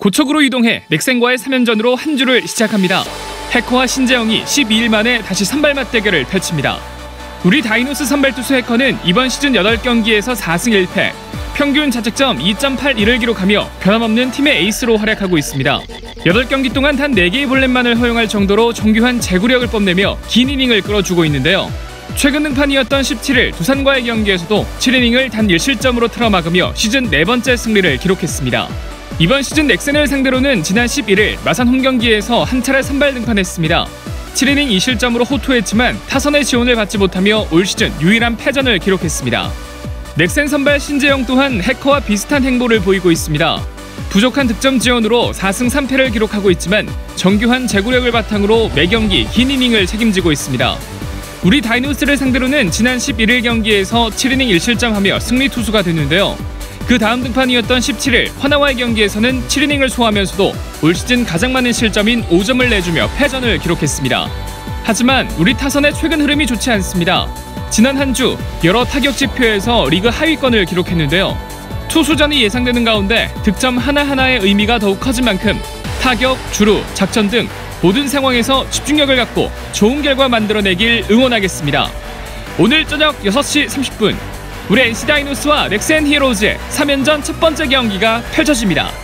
고척으로 이동해 넥센과의 3연전으로 한 주를 시작합니다. 해커와 신재영이 12일 만에 다시 선발 맞대결을 펼칩니다. 우리 다이노스 선발 투수 해커는 이번 시즌 8경기에서 4승 1패, 평균 자책점 2.81을 기록하며 변함없는 팀의 에이스로 활약하고 있습니다. 8경기 동안 단 4개의 볼넷만을 허용할 정도로 정교한 제구력을 뽐내며 긴 이닝을 끌어주고 있는데요. 최근 등판이었던 17일 두산과의 경기에서도 7이닝을 단 1실점으로 틀어막으며 시즌 네 번째 승리를 기록했습니다. 이번 시즌 넥센을 상대로는 지난 11일 마산 홈경기에서 한 차례 선발 등판했습니다. 7이닝 2실점으로 호투했지만 타선의 지원을 받지 못하며 올 시즌 유일한 패전을 기록했습니다. 넥센 선발 신재영 또한 해커와 비슷한 행보를 보이고 있습니다. 부족한 득점 지원으로 4승 3패를 기록하고 있지만 정교한 제구력을 바탕으로 매 경기 긴 이닝을 책임지고 있습니다. 우리 다이노스를 상대로는 지난 11일 경기에서 7이닝 1실점하며 승리 투수가 됐는데요. 그 다음 등판이었던 17일 화나와의 경기에서는 7이닝을 소화하면서도 올 시즌 가장 많은 실점인 5점을 내주며 패전을 기록했습니다. 하지만 우리 타선의 최근 흐름이 좋지 않습니다. 지난 한 주 여러 타격 지표에서 리그 하위권을 기록했는데요. 투수전이 예상되는 가운데 득점 하나하나의 의미가 더욱 커진 만큼 타격, 주루, 작전 등 모든 상황에서 집중력을 갖고 좋은 결과 만들어내길 응원하겠습니다. 오늘 저녁 6시 30분 우리 NC 다이노스와 넥센 히어로즈의 3연전 첫 번째 경기가 펼쳐집니다.